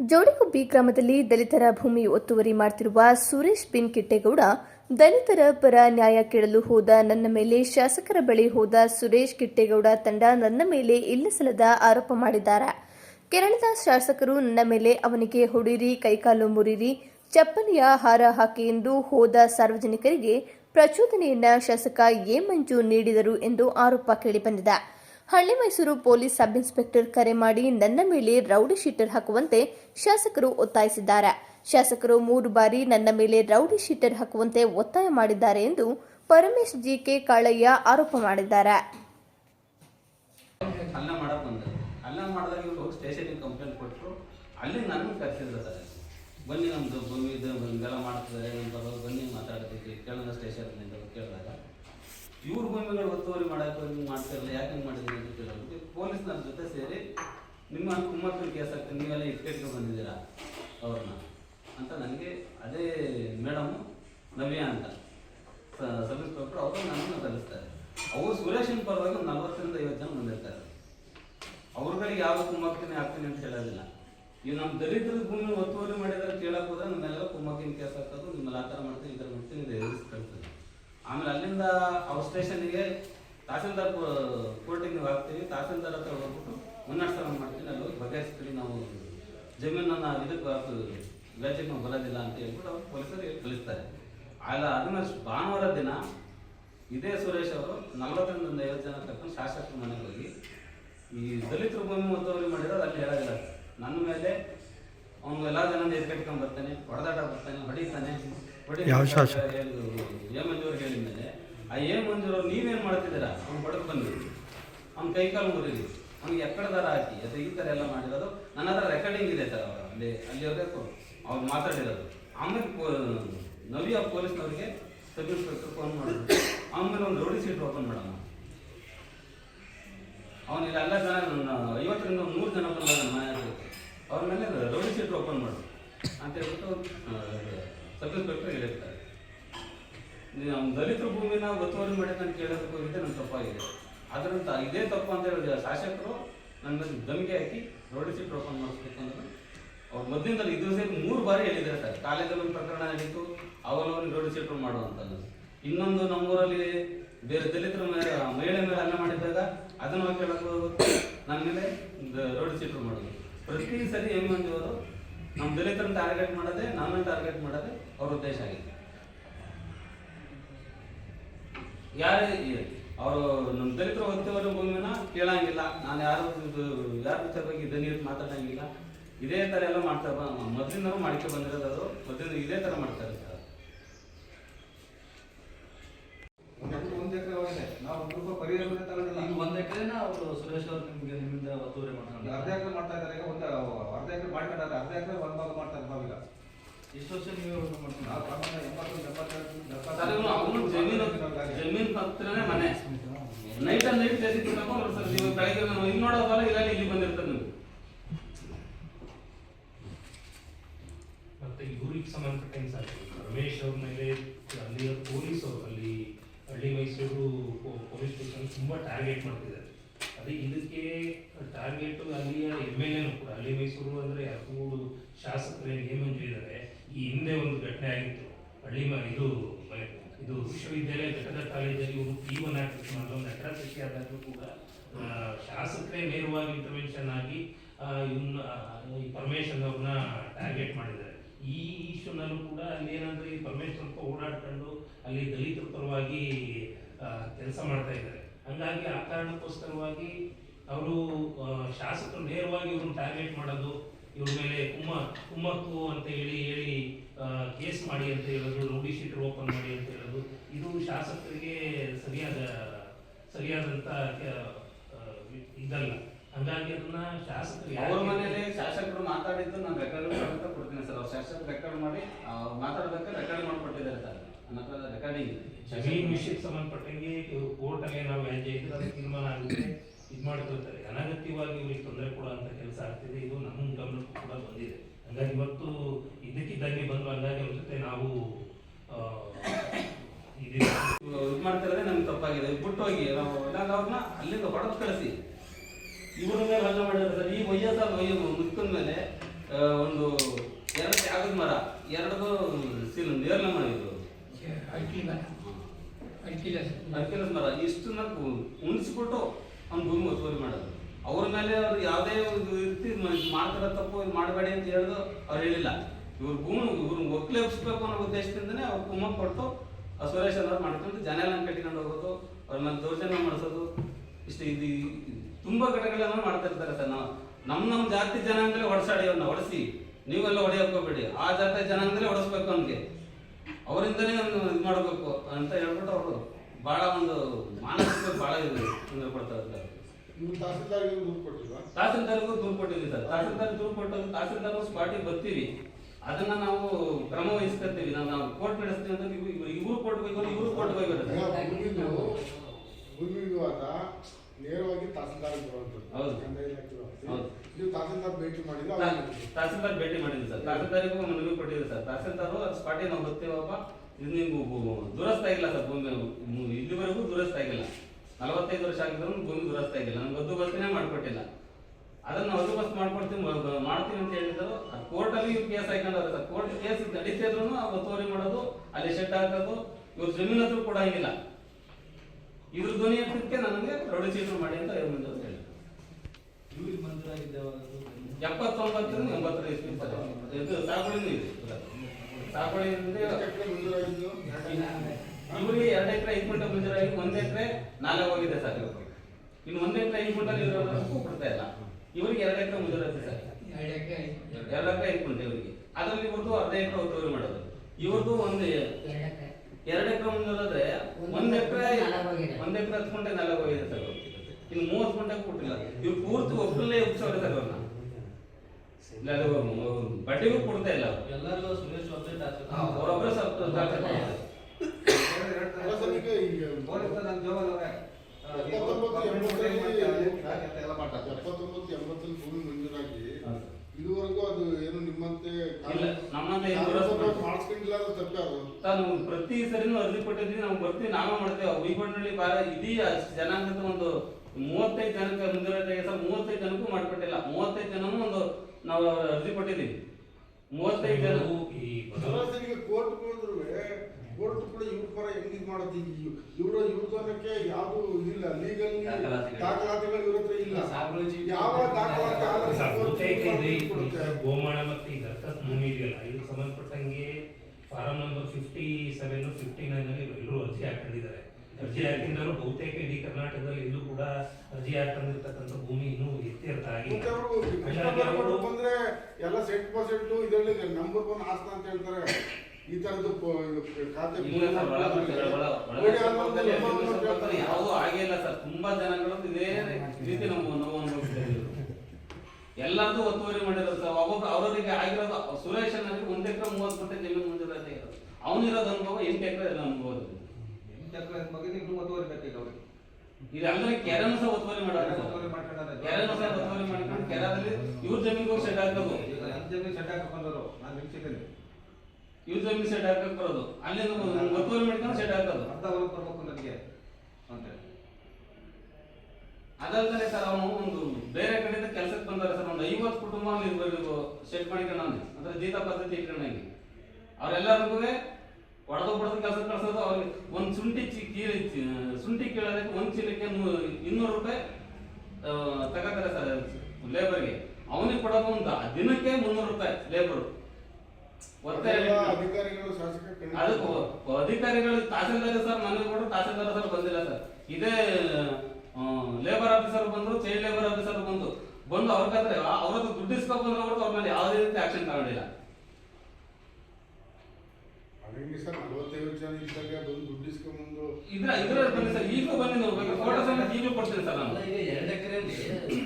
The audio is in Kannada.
ಜೋಡಿಗುಬ್ಬಿ ಗ್ರಾಮದಲ್ಲಿ ದಲಿತರ ಭೂಮಿ ಒತ್ತುವರಿ ಮಾಡ್ತಿರುವ ಸುರೇಶ್ ಬಿನ್ ಕಿಟ್ಟೇಗೌಡ ದಲಿತರ ಪರ ನ್ಯಾಯ ಕೇಳಲು ಹೋದ ನನ್ನ ಮೇಲೆ ಶಾಸಕರ ಬಳಿ ಹೋದ ಸುರೇಶ್ ಕಿಟ್ಟೇಗೌಡ ತಂಡ ನನ್ನ ಮೇಲೆ ಇಲ್ಲಸಲ್ಲದ ಆರೋಪ ಮಾಡಿದ್ದಾರೆ. ಕೇರಳದ ಶಾಸಕರು ನನ್ನ ಮೇಲೆ ಅವನಿಗೆ ಹೊಡಿರಿ, ಕೈಕಾಲು ಮುರಿರಿ, ಚಪ್ಪಲಿಯ ಹಾರ ಹಾಕಿ ಎಂದು ಹೋದ ಸಾರ್ವಜನಿಕರಿಗೆ ಪ್ರಚೋದನೆಯನ್ನ ಶಾಸಕ ಎ ಮಂಜು ನೀಡಿದರು ಎಂದು ಆರೋಪ ಕೇಳಿಬಂದಿದೆ. ಹಳ್ಳಿ ಮೈಸೂರು ಪೊಲೀಸ್ ಸಬ್ ಇನ್ಸ್ಪೆಕ್ಟರ್ ಕರೆ ಮಾಡಿ ನನ್ನ ಮೇಲೆ ರೌಡಿ ಶೀಟರ್ ಹಾಕುವಂತೆ ಶಾಸಕರು ಒತ್ತಾಯಿಸಿದ್ದಾರೆ. ಶಾಸಕರು ಮೂರು ಬಾರಿ ನನ್ನ ಮೇಲೆ ರೌಡಿ ಶೀಟರ್ ಹಾಕುವಂತೆ ಒತ್ತಾಯ ಮಾಡಿದ್ದಾರೆ ಎಂದು ಪರಮೇಶ್ ಜಿ ಕೆ ಕಾಳಯ್ಯ ಆರೋಪ ಮಾಡಿದ್ದಾರೆ. ಅಲ್ಲಿ ಸರ್. ಬನ್ನಿ ನಮ್ಮದು ಭೂಮಿ ಇದು, ಹಿಂಗೆಲ್ಲ ಮಾಡ್ತಿದ್ದಾರೆ ಬನ್ನಿ ಮಾತಾಡ್ತೀವಿ ಕೇಳೋಣ ಕೇಳಿದಾಗ ಇವ್ರ ಭೂಮಿಗಳು ಒತ್ತುವರಿ ಮಾಡಕ್ಕೆ ಹಿಂಗೆ ಮಾಡ್ತಿರಲ್ಲ, ಯಾಕೆ ಮಾಡಿದ್ರಿ ಅಂತ ಕೇಳೋದು. ಪೊಲೀಸ್ನವ್ರ ಜೊತೆ ಸೇರಿ ನಿಮ್ಮ ಕುಮ್ಮಕ್ಕನ ಕೇಸ್ ಆಗ್ತದೆ, ನೀವೆಲ್ಲ ಇಟ್ಕೆಟ್ಕೊಂಡು ಬಂದಿದ್ದೀರಾ ಅವ್ರನ್ನ ಅಂತ ನನಗೆ ಅದೇ ಮೇಡಮ್ ನವ್ಯ ಅಂತ. ಸಬ್ ಇನ್ಸ್ಪೆಕ್ಟರ್ ಅವರು ನನ್ನನ್ನು ಕಲಿಸ್ತಾರೆ ಅವರು ಸುರೇಶನ್ ಪರವಾಗಿ ಒಂದು ನಲವತ್ತರಿಂದ ಐವತ್ತು ಜನ ಬಂದಿರ್ತಾರೆ. ಅವ್ರಗಳಿಗೆ ಯಾವ ಕುಮ್ಮಕ್ಕಿನ ಆಗ್ತೀನಿ ಅಂತ ಹೇಳೋದಿಲ್ಲ. ಈಗ ನಮ್ಮ ದಲಿತರ ಭೂಮಿ ಒತ್ತುವರಿ ಮಾಡಿದ್ರೆ ಕೇಳಕ್ಕೆ ಹೋದ್ರೆ ನಮ್ಮೆಲ್ಲ ಕುಮ್ಮಕ್ಕಿನ ಕೇಸ್ ಹಾಕೋದು ನಿಮ್ಮಲ್ಲಿ ಆ ಥರ ಮಾಡ್ತೀನಿ ಈ ಥರ ಮಾಡ್ತೀನಿ ಇದು ಕಳ್ತದೆ ಆಮೇಲೆ ಅಲ್ಲಿಂದ ಅವ್ರ ಸ್ಟೇಷನ್ಗೆ ತಹಸೀಲ್ದಾರ್ ಕೋರ್ಟಿಗೆ ನೀವು ಹಾಕ್ತೀವಿ. ತಹಸೀಲ್ದಾರ್ ಹತ್ರ ಹೋಗ್ಬಿಟ್ಟು ಮುನ್ನಡೆಸಲ ಮಾಡ್ತೀನಿ ಅಲ್ಲಿ ಹೋಗಿ ಬಗೆಹರಿಸ್ತೀವಿ. ನಾವು ಜಮೀನನ್ನ ಇದಕ್ಕೆ ವ್ಯಾಜ್ಯಕ್ಕೆ ನಾವು ಬರೋದಿಲ್ಲ ಅಂತ ಹೇಳ್ಬಿಟ್ಟು ಅವ್ರು ಪೊಲೀಸರಿಗೆ ಕಳಿಸ್ತಾರೆ. ಅಲ್ಲ ಅದನ್ನ ಭಾನುವಾರ ದಿನ ಇದೇ ಸುರೇಶ್ ಅವರು ನಲವತ್ತರಿಂದ ಒಂದು ಐವತ್ತು ಜನ ಕರ್ಕೊಂಡು ಶಾಸಕರ ಮನೆಗೆ ಹೋಗಿ ಈ ದಲಿತರು ಭೂಮಿ ಒತ್ತುವರಿ ಮಾಡಿರೋದು ಅಲ್ಲಿ ಹೇಳೋದಿಲ್ಲ. ನನ್ನ ಮೇಲೆ ಅವನು ಎಲ್ಲ ಜನ ಎದ್ಕಟ್ಕೊಂಡು ಬರ್ತಾನೆ, ಹೊಡೆದಾಟ ಬರ್ತಾನೆ, ಹೊಡಿತಾನೆ. ಹೊಡಿ ಯಾವ ಶಾಸಕ? ಏ ಮಂಜೂರ್ ಹೇಳಿದ ಮೇಲೆ ಆ ಏ ಮಂಜೂರು ನೀವೇನು ಮಾಡ್ತಿದ್ದೀರಾ? ಅವ್ನು ಹೊಡೆದು ಬಂದ್ರಿ ಅವ್ನ ಕೈ ಕಾಲು ಮುರಿರಿ ಅವ್ನಿಗೆ ಎಕ್ಕಡ ದಾರ ಹಾಕಿ ಅದು ಈ ಥರ ಎಲ್ಲ ಮಾಡಿರೋದು. ನನ್ನ ಹತ್ರ ರೆಕಾರ್ಡಿಂಗ್ ಇದೆ ಸರ್ ಅವರು ಅಲ್ಲಿ ಅಲ್ಲಿ ಹೋಗಬೇಕು ಅವ್ರು ಮಾತಾಡಿರೋದು. ಆಮೇಲೆ ನವ್ಯ ಪೊಲೀಸ್ನವ್ರಿಗೆ ಸಬ್ ಇನ್ಸ್ಪೆಕ್ಟರ್ ಫೋನ್ ಮಾಡಿದ್ರು ಆಮೇಲೆ ಒಂದು ರೋಡಿ ಸೀಟ್ ಓಪನ್ ಮಾಡೋಣ. ಅವನಿಲ್ಲ ಎಲ್ಲ ಜನ ನನ್ನ ಐವತ್ತರಿಂದ ಒಂದು ನೂರು ಜನ ಬಂದಾಗ ನನ್ನ ಮನೆ ಅವ್ರ ಮೇಲೆ ರೋಡಿ ಸೀಟ್ ಓಪನ್ ಮಾಡು. ಅಂತ ಹೇಳ್ಬಿಟ್ಟು ಸಬ್ ಹೇಳಿರ್ತಾರೆ. ನಮ್ಮ ದಲಿತರ ಭೂಮಿನ ಒತ್ತುವರಿ ಮಾಡಿ ನಾನು ಕೇಳೋದಕ್ಕೆ ಹೋಗಿದ್ದೆ ನನ್ನ ತಪ್ಪಾಗಿದೆ. ಅದರಂತ ಇದೇ ತಪ್ಪು ಅಂತ ಹೇಳಿದ ಶಾಸಕರು ನನ್ನ ಮೇಲೆ ಹಾಕಿ ರೋಡಿ ಸೀಟ್ ಓಪನ್ ಮಾಡಿಸ್ಬೇಕು ಅಂದ್ರೆ. ಅವ್ರು ಮೊದಲಿಂದಲೂ ಇದು ಸೇರಿ ಮೂರು ಬಾರಿ ಹೇಳಿದ್ದಾರೆ ಸರ್. ಕಾಲೇಜಲ್ಲಿ ಒಂದು ಪ್ರಕರಣ ಆಗಿತ್ತು ಅವಲವನ್ನ ರೋಡಿ ಸೀಟ್ ಮಾಡುವಂಥದ್ದು ಇನ್ನೊಂದು ನಮ್ಮೂರಲ್ಲಿ ಬೇರೆ ದಲಿತರ ಮೇಲೆ ಮಹಿಳೆ ಮೇಲೆ ಹಲ್ಲೆ ಮಾಡಿದ್ದಾಗ ಅದನ್ನು ಕೇಳೋದು ನನ್ನ ಮೇಲೆ ರೋಡ್ ಸೀಟ್ರು ಮಾಡೋದು ಪ್ರತಿ ಸರಿ ಎಂ ಮಂಜು ಅವರು ನಮ್ಮ ದಲಿತರನ್ನು ಟಾರ್ಗೆಟ್ ಮಾಡೋದೇ ನಾನು ಟಾರ್ಗೆಟ್ ಮಾಡೋದೇ ಅವ್ರ ಉದ್ದೇಶ ಆಗಿದೆ ಯಾರೇ ಅವರು ನಮ್ಮ ದಲಿತರು ಹೊತ್ತವರ ಭೂಮಿನ ಕೇಳಂಗಿಲ್ಲ. ನಾನು ಯಾರು ಯಾರು ವಿಚಾರವಾಗಿ ದನಿ ಎತ್ತಿ ಮಾತಾಡಂಗಿಲ್ಲ. ಇದೇ ಥರ ಎಲ್ಲ ಮಾಡ್ತಾ ಮೊದಲಿನ ಮಾಡ್ಕೊ ಬಂದಿರೋದು ಅದು ಮೊದಲಿಂದ ಇದೇ ಥರ ಮಾಡ್ತಾ ನಾವು ಒಂದು ಎಕರೆನ ಅವರು ಸುರೇಶ್ ಅವರು ನಿಮ್ಗೆ ನಿಮ್ಮಿಂದ ಒತ್ತುವರಿ ಮಾಡ್ತಾರೆ. ಅರ್ಧ ಎಕರೆ ಮಾಡ್ತಾ ಇದ್ದಾರೆ. ಈಗ ಒಂದು ಅರ್ಧ ಎಕರೆ ಮಾಡ್ಕೊಂಡಾರೆ ಅರ್ಧ ಎಕರೆ ಒಂದು ಭಾಗ ಮಾಡ್ತಾರೆ ನಾವೀಗ. ಎಷ್ಟು ವರ್ಷ ನೀವು ಜಮೀನು ಹತ್ರನೇ ಮನೆ ನೈಟ್ ಅಲ್ಲಿ ನೈಟ್ ಜಾಸ್ತಿ ತಗೊಂಡು ಸರ್ ನೀವು ಬೆಳಗ್ಗೆ ನಾವು ಇಲ್ಲಿ ನೋಡೋದಲ್ಲ ಇಲ್ಲ ಇಲ್ಲಿ ಬಂದಿರ್ತದೆ ನೀವು ಮತ್ತೆ ಇವ್ರಿಗೆ ಸಂಬಂಧಪಟ್ಟಂಗೆ ಸರ್ ರಮೇಶ್ ಅವ್ರ ಮೇಲೆ ಅಲ್ಲಿಯ ಪೊಲೀಸ್ ಅವರು, ಅಲ್ಲಿ ಹಳ್ಳಿ ಮೈಸೂರು ಪೊಲೀಸ್ ಸ್ಟೇಷನ್ ತುಂಬಾ ಟಾರ್ಗೆಟ್ ಮಾಡ್ತಿದ್ದಾರೆ. ಅದೇ ಇದಕ್ಕೆ ಟಾರ್ಗೆಟ್ ಅಲ್ಲಿಯ ಎಂ ಎಲ್ ಎನು ಕೂಡ, ಹಳ್ಳಿ ಮೈಸೂರು ಅಂದ್ರೆ ಯಾರು ಶಾಸಕರೇ ನೇಮಂಜು ಇದ್ದಾರೆ ಈ ಹಿಂದೆ ಒಂದು ಘಟನೆ ಆಗಿತ್ತು. ಹಳ್ಳಿ ಇದು ಇದು ವಿಶ್ವವಿದ್ಯಾಲಯ ಘಟಕ ಕಾಲೇಜಲ್ಲಿ ಒಂದು ಆಕ್ಟ್ ಒಂದು ಅಟ್ರಾಸಿಟಿ ಆದಾಗಲೂ ಕೂಡ ಶಾಸಕರೇ ನೇರವಾಗಿ ಇಂಟರ್ವೆನ್ಷನ್ ಆಗಿ ಇವನ್ನ ಪರಮೇಶ್ವರ್ ಅವ್ರನ್ನ ಟಾರ್ಗೆಟ್ ಮಾಡಿದ್ದಾರೆ. ಈ ಇಶ್ಯೂನಲ್ಲೂ ಕೂಡ ಅಲ್ಲಿ ಏನಂದ್ರೆ ಈ ಪರಮೇಶ್ವರ್ ಓಡಾಡ್ಕೊಂಡು ಅಲ್ಲಿ ದಲಿತರ ಪರವಾಗಿ ಕೆಲಸ ಮಾಡ್ತಾ ಇದ್ದಾರೆ. ಹಂಗಾಗಿ ಆ ಕಾರಣಕ್ಕೋಸ್ಕರವಾಗಿ ಅವರು ಶಾಸಕರು ನೇರವಾಗಿ ಇವ್ರನ್ನ ಟಾರ್ಗೆಟ್ ಮಾಡೋದು ಇವ್ರ ಮೇಲೆ ಕುಮ್ಮ ಕುಮ್ಮಕ್ಕು ಅಂತ ಹೇಳಿ ಹೇಳಿ ಕೇಸ್ ಮಾಡಿ ಅಂತ ಹೇಳೋದು ನೋಡಿ ಶೀಟ್ ಓಪನ್ ಮಾಡಿ ಅಂತ ಹೇಳೋದು ಇದು ಶಾಸಕರಿಗೆ ಸರಿಯಾದ ಸರಿಯಾದಂತ ಇದಲ್ಲ. ಹಂಗಾಗಿ ಅದನ್ನ ಶಾಸಕರು ಅವ್ರ ಮನೇಲಿ ಶಾಸಕರು ಮಾತಾಡಿದ್ದು ನಾನು ರೆಕಾರ್ಡ್ ಅಂತ ಕೊಡ್ತೀನಿ ಸರ್. ಅವ್ರ ಶಾಸಕರು ರೆಕಾರ್ಡ್ ಮಾಡಿ ಮಾತಾಡೋದಕ್ಕೆ ರೆಕಾರ್ಡ್ ಮಾಡಿಕೊಟ್ಟಿದ್ದಾರೆ ಸರ್. ನನ್ನ ಹತ್ರ ರೆಕಾರ್ಡಿಂಗ್ ಜಮೀನ್ ವಿಷಯಕ್ಕೆ ಸಂಬಂಧಪಟ್ಟಂಗೆ ಕೋರ್ಟ್ ಅಲ್ಲಿ ನಾವು ವ್ಯಾಜ್ಯ ಇದ್ರೆ ಅದಕ್ಕೆ ತೀರ್ಮಾನ ಆಗುತ್ತೆ. ಇದು ಮಾಡ್ಕೊಳ್ತಾರೆ. ಅನಗತ್ಯವಾಗಿ ಇವ್ರಿಗೆ ತೊಂದರೆ ಕೊಡುವಂತ ಕೆಲಸ ಆಗ್ತಿದೆ. ಇದು ನಮ್ಮ ಗಮನಕ್ಕೂ ಕೂಡ ಬಂದಿದೆ ಹಂಗಾಗಿ ಇವತ್ತು ಇದಕ್ಕಿದ್ದಂಗೆ ಬಂದು ಹಂಗಾಗಿ ಅವ್ರ ಜೊತೆ ನಾವು ಇದು ಮಾಡ್ತಿರೋದೇ ನಮ್ಗೆ ತಪ್ಪಾಗಿದೆ. ಬಿಟ್ಟು ಹೋಗಿ ನಾವು ಇಲ್ಲಾಂದ್ರೆ ಅವ್ರನ್ನ ಅಲ್ಲಿಂದ ಹೊಡೆದು ಕಳಿಸಿ. ಇವ್ರ ಮೇಲೆ ಹಲ್ಲೆ ಮಾಡಿದ್ರೆ ಸರ್ ಈ ವಯಸ್ಸಾದ ವಯಸ್ಸು ಮುಕ್ಕಂದ ಮೇಲೆ ಒಂದು ಎರಡು ತ್ಯಾಗದ ಮರ ಎರಡು ಸಿಲ್ ನೇರ್ಲ ಮಾಡಿದ್ರು ಇದು. ಅರ್ಕಿಲಸ್ ಮರ. ಇಷ್ಟು ನಾವು ಉಣಿಸ್ಬಿಟ್ಟು ಅವ್ನ ಭೂಮಿ ಒತ್ತುವರಿ ಮಾಡೋದು. ಅವ್ರ ಮೇಲೆ ಅವ್ರು ಯಾವುದೇ ಒಂದು ರೀತಿ ಮಾಡ್ತಾರ ತಪ್ಪು ಇದು ಮಾಡಬೇಡಿ ಅಂತ ಹೇಳಿದ್ರು, ಅವ್ರು ಹೇಳಿಲ್ಲ. ಇವ್ರ ಗುಣ ಇವ್ರನ್ನ ಒಕ್ಲೇಪಿಸ್ಬೇಕು ಅನ್ನೋ ಉದ್ದೇಶದಿಂದನೇ ಅವ್ರು ಕುಮ್ಮ ಕೊಟ್ಟು ಸುರೇಶ್ ಅನ್ನೋರು ಮಾಡ್ಕೊಂಡು ಜನ ಎಲ್ಲ ಕಟ್ಕೊಂಡು ಹೋಗೋದು, ಅವ್ರ ಮೇಲೆ ದೌರ್ಜನ್ಯ ಮಾಡಿಸೋದು. ಇಷ್ಟು ಇದು ತುಂಬ ಘಟನೆಗಳನ್ನ ಮಾಡ್ತಾ ಇರ್ತಾರೆ ಸರ್ ನಾವು. ನಮ್ಮ ನಮ್ಮ ಜಾತಿ ಜನಾಂಗಲೇ ಹೊಡೆಸಾಡಿ ಅವ್ರನ್ನ ಹೊಡೆಸಿ. ನೀವೆಲ್ಲ ಹೊಡೆಯಕ್ ಹೋಗ್ಬೇಡಿ ಆ ಜಾತಿ ಜನಾಂಗಲೇ ಹೊಡೆಸ್ಬೇಕು ಅವನಿಗೆ. ಅವರಿಂದನೇ ಒಂದು ಇದು ಮಾಡಬೇಕು ಅಂತ ಹೇಳ್ಬಿಟ್ಟು ಅವರು ಭಾಳ ಒಂದು ಮಾನಸಿಕ ಭಾಳ ಇದು ತೊಂದರೆ ಕೊಡ್ತಾ ಇರ್ತಾರೆ ನೀವು ತಹಸೀಲ್ದಾರ್ಗೆ ದೂರು ಕೊಟ್ಟಿಲ್ವಾ ತಹಸೀಲ್ದಾರ್ಗೂ ದೂರು ಕೊಟ್ಟಿದ್ವಿ ಸರ್. ತಹಸೀಲ್ದಾರ್ ದೂರು ಕೊಟ್ಟು ತಹಸೀಲ್ದಾರ್ ಸ್ಪಾಟಿಗೆ ಬರ್ತೀವಿ. ಅದನ್ನ ನಾವು ಕ್ರಮ ವಹಿಸ್ಕೊತೀವಿ ನಾವು ನಾವು ಕೋರ್ಟ್ ನಡೆಸ್ತೀವಿ ಅಂತ ನೀವು ಇವ್ರು ಕೋರ್ಟ್ ಹೋಗ್ಬೇಕು ಇವ್ರು ಕೋರ್ಟ್ ಭೂಮಿ ವಿವಾದ ನೇರವಾಗಿ ತಹಸೀಲ್ದಾರ್ಗೆ ಬರುವಂಥದ್ದು ಹೌದು. ನೀವು ತಹಸೀಲ್ದಾರ್ ಭೇಟಿ ಮಾಡಿಲ್ಲ ತಹಸೀಲ್ದಾರ್ ಭೇಟಿ ಮಾಡಿದ್ವಿ ಸರ್. ತಹಸೀಲ್ದಾರಿಗೂ ಮನವಿ ಕೊಟ್ಟಿದ್ವಿ ಸರ್. ತಹಸೀಲ್ದಾರ್ ಸ್ಪಾಟಿ ನಾವು ಬರ್ತೀವಪ್ಪ ಇದು ನೀವು ದುರಸ್ತ ಆಗಿಲ್ಲ ಸರ್. ಭೂಮಿ ಇಲ್ಲಿವರೆಗೂ ದುರಸ್ತ ಆಗಿಲ್ಲ. ನಲವತ್ತೈದು ವರ್ಷ ಆಗಿದ್ರು ಭೂಮಿ ದುರಸ್ತ ಆಗಿಲ್ಲ ನಮ್ಗೆ ಹದ್ದುಬಸ್ತಿನೇ ಮಾಡ್ಕೊಟ್ಟಿಲ್ಲ. ಅದನ್ನ ಹದ್ದುಬಸ್ತ್ ಮಾಡ್ಕೊಡ್ತೀನಿ ಮಾಡ್ತೀನಿ ಅಂತ ಹೇಳಿದ್ರು. ಕೋರ್ಟ್ ಕೋರ್ಟಲ್ಲಿ ಇವ್ರು ಕೇಸ್ ಹಾಕೊಂಡ್ರೆ ಸರ್. ಕೋರ್ಟ್ ಕೇಸ್ ನಡೀತಿದ್ರು ಒತ್ತುವರಿ ಮಾಡೋದು ಅಲ್ಲಿ ಶೆಡ್ ಹಾಕೋದು ಇವ್ರ ಜಮೀನ್ ಹತ್ರ ಕೊಡಂಗಿಲ್ಲ ಇದ್ರ ಧ್ವನಿ ಎತ್ತಕ್ಕೆ ನನಗೆ ರೌಡಿ ಚೀಟು ಮಾಡಿ ಅಂತ ಇವ್ರ ಮುಂದೆ ಹೇಳಿದ್ರು. ಎಪ್ಪತ್ತೊಂಬತ್ತು ಅದು? ಎಂಬತ್ತರ ಇಸ್ವಿ ಸರ್. ಇದು ಸಾಗುವಳಿನೂ ಇದೆ. ಸಾಗುಳಿ ಅಂದ್ರೆ ಇವರಿಗೆ ಎರಡು ಎಕರೆ ಐದು ಕ್ವಿಂಟಲ್ ಮಂಜೂರಾಗಿ ಒಂದು ಎಕರೆ ನಾಲ್ಕು ಹೋಗಿದೆ ಸರ್ ಇವ್ರಿಗೆ. ಇನ್ನು ಒಂದು ಎಕರೆ ಐದು ಕ್ವಿಂಟಲ್ ಇರೋದಕ್ಕೂ ಕೊಡ್ತಾ ಇಲ್ಲ. ಇವರಿಗೆ ಎರಡು ಎಕರೆ ಮುಂದಿರುತ್ತೆ ಸರ್. ಎರಡು ಎಕರೆ ಐದು ಕ್ವಿಂಟಲ್. ಇವರಿಗೆ. ಅದ್ರಲ್ಲಿ ಇವ್ರದ್ದು ಅರ್ಧ ಎಕರೆ ಒತ್ತುವರಿ ಮಾಡೋದು. ಇವ್ರದ್ದು ಒಂದು ಎರಡು ಎಕರೆ. ಮುಂದಾದ್ರೆ ಒಂದು ಎಕರೆ ಒಂದು ಎಕರೆ ಹತ್ತು ಕ್ವಿಂಟಲ್ ನಾಲ್ಕು ಹೋಗಿದೆ ಸರ್. ಇನ್ನು ಮೂವತ್ತು ಕ್ವಿಂಟಲ್ ಕೊಟ್ಟಿಲ್ಲ. ಇವ್ರು ಪೂರ್ತಿ ಒಬ್ಬರಲ್ಲೇ ಉಪ್ಸೋರೆ ಸರ್ ಅವ್ರನ್ನ ಬಡ್ಡಿಗೂ ಕೊಡ್ತಾ ಇಲ್ಲ ಅವ್ರು. ಎಲ್ಲರಿಗೂ ಸುರೇಶ್ ಒಬ್ಬರೇ ಅವರೊಬ್ಬರೇ ಸ್ವಲ್ಪ ಈಗ ಎಪ್ಪತ್ತೊಂಬತ್ತು ಭೂಮಿ ಮಂಜೂರಾಗಿ ಇದುವರೆಗೂ ಅದು ಏನು ನಿಮ್ಮಂತೆ ಮಾಡಿಸ್ಕೊಂಡಿಲ್ಲ ತಾನು ಪ್ರತಿ ಸರಿನೂ ಅರ್ಜಿ ಕೊಟ್ಟಿದ್ವಿ ನಾವು ಬರ್ತೀವಿ ನಾವೇ ಮಾಡ್ತೇವೆ. ಉಯ್ಕೊಂಡಳ್ಳಿ ಬಾರ ಇಡೀ ಜನಾಂಗದ ಒಂದು ಮೂವತ್ತೈದು ಜನಕ್ಕೆ ಮುಂದಿನ ಮೂವತ್ತೈದು ಜನಕ್ಕೂ ಮಾಡ್ಕೊಟ್ಟಿಲ್ಲ. ಮೂವತ್ತೈದು ಜನನು ಒಂದು ನಾವು ಅರ್ಜಿ ಕೊಟ್ಟಿದ್ದೀವಿ. ಮೂವತ್ತೈದು ಜನ. ಈ ಬದಲ ಕೋರ್ಟ್ ಹೋದ್ರು ಕೋರ್ಟ್ ಕೂಡ ಇವ್ರ ಪರ ಹೆಂಗ್ ಇದ್ ಮಾಡೋದು? ಇವ್ರ ಇವ್ರ ಯಾವುದು ಯಾವ್ದು ಇದಿಲ್ಲ ಲೀಗಲ್ ದಾಖಲಾತಿಗಳು. ಇವ್ರ ಹತ್ರ ಇಲ್ಲ. ಯಾವ ದಾಖಲಾತಿ. ಗೋಮಾಳ ಮತ್ತೆ ಭೂಮಿ ಇದೆಯಲ್ಲ ಇದಕ್ಕೆ ಸಂಬಂಧಪಟ್ಟಂಗೆ form number fifty seven fifty nine ಅಲ್ಲಿ ಎಲ್ಲರೂ ಅರ್ಜಿ ಹಾಕೊಂಡಿದ್ದಾರೆ. ಅರ್ಜಿ ಬಹುತೇಕ ಇಡೀ ಕರ್ನಾಟಕದಲ್ಲಿ ಇಲ್ಲೂ ಕೂಡ ಅರ್ಜಿ ಹಾಕೊಂಡಿರ್ತಕ್ಕಂಥ ಭೂಮಿ ಇನ್ನೂ ಬರ್ಕೊಂಡು ಬಂದ್ರೆ ಎಲ್ಲ ಸೆಟ್ ಪರ್ಸೆಂಟ್ ಇದರಲ್ಲಿ ನಂಬರ್ ಒನ್ ಆಸ್ತ ಅಂತ ಹೇಳ್ತಾರೆ. ಈ ತರದ್ದು ಪ- ಇದು ಖಾತೆ ಇಲ್ಲ ಸರ್. ಯಾವುದೂ ತುಂಬಾ ಜನಗಳು ಇದೇ ರೀತಿ ನಮ್ಮ ನೋವು ಅನುಭವಿಸ್ತಿದ್ದೀವಿ ಎಲ್ಲರದು ಒತ್ತುವರಿ ಮಾಡಿರೋದು ಸರ್ ಒಬ್ಬೊಬ್ರು ಅವರವರಿಗೆ ಆಗಿರೋದು ಸುರೇಶ್ ಅನ್ನೋದು ಒಂದ್ ಎಕರೆ ಮೂವತ್ತು ಗುಂಟೆ ಜಮೀನು ಮಂಜೂರಾತಿ ಇರೋದು ಅವನಿರೋದು ಅನುಭವ ಎಂಟು ಎಕರೆ ಅನುಭವ ಇದೆ. ಇದು ಅಂದ್ರೆ ಕೆರೆನೂ ಸಹ ಒತ್ತುವರಿ ಮಾಡೋದು. ಕೆರೆನೂ ಸಹ ಒತ್ತುವರಿ ಮಾಡ್ಕೊಂಡು ಕೆರೆದಲ್ಲಿ ಇವ್ರ ಜಮೀನಿಗೆ ಹೋಗಿ ಶೆಡ್ ಹಾಕೋದು ಇವ್ರ ಜಮೀನು ಸೆಟ್ ಹಾಕಕ್ ಬರೋದು. ಅಲ್ಲಿ ಒತ್ತುವರಿ ಮಾಡ್ಕೊಂಡು ಸೆಟ್ ಹಾಕೋದು. ಅದಲ್ಲದೆ ಸರ್ ಅವನು ಒಂದು ಬೇರೆ ಕಡೆಯಿಂದ ಕೆಲಸಕ್ಕೆ ಬಂದಾರೆ ಸರ್. ಒಂದು ಐವತ್ತು ಕುಟುಂಬ ಸೆಟ್ ಮಾಡಿಕೊಂಡು ಅಂದ್ರೆ ಜೀತ ಪದ್ಧತಿ ಇಟ್ಕೊಂಡಂಗೆ ಅವರೆಲ್ಲರಿಗೂ ಒಡೆದು ಬಡದು ಕೆಲಸ ಕಳ್ಸೋದು. ಅವ್ರಿಗೆ ಒಂದು ಶುಂಠಿ ಕೀಳಿ ಶುಂಠಿ ಕೀಳೋದಕ್ಕೆ ಒಂದು ಚೀಲಕ್ಕೆ ಇನ್ನೂರು ರೂಪಾಯಿ ತಗೋತಾರೆ ಸರ್ ಲೇಬರ್ಗೆ ಅವನಿಗೆ ಕೊಡೋದು ಒಂದು ದಿನಕ್ಕೆ ಮುನ್ನೂರು ರೂಪಾಯಿ ಲೇಬರ್ ಅಧಿಕಾರಿಗಳು ಶಾಸಕ ಅದು ಅಧಿಕಾರಿಗಳು ತಹಸೀಲ್ದಾರ್ ಸರ್ ಮನವಿ ಕೊಟ್ಟರು ತಹಸೀಲ್ದಾರ್ ಸರ್ ಬಂದಿಲ್ಲ ಸರ್. ಇದೇ ಲೇಬರ್ ಆಫೀಸರ್ ಬಂದ್ರು ಚೈಲ್ಡ್ ಲೇಬರ್ ಆಫೀಸರ್ ಬಂದು ಬಂದು ಅವ್ರ ಕತ್ರ ಅವ್ರ ಹತ್ರ ದುಡ್ಡು ಇಸ್ಕೊಂಡು ಬಂದ್ರೆ ಹೊರತು ಅವ್ರ ಮೇಲೆ ಯಾವುದೇ ರೀತಿ ಆಕ್ಷನ್ ತಗೊಂಡಿಲ್ಲ. ಈಗ ಸರ್ ನಲವತ್ತೈದು ಜನ ಇದ್ದಾಗ ಬಂದು ದುಡ್ಡು ಇಸ್ಕೊಂಡ್ಬಂದು ಇದ್ರ ಇದ್ರ ಬನ್ನಿ ಸರ್ ಈಗ ಬನ್ನಿ ನೀವು ಫೋಟೋಸ್ ಈಗಲೂ ಕೊಡ್ತೀನಿ ಸರ್ ನಾನು. ಎರಡು ಎಕರೆಯಲ್ಲಿ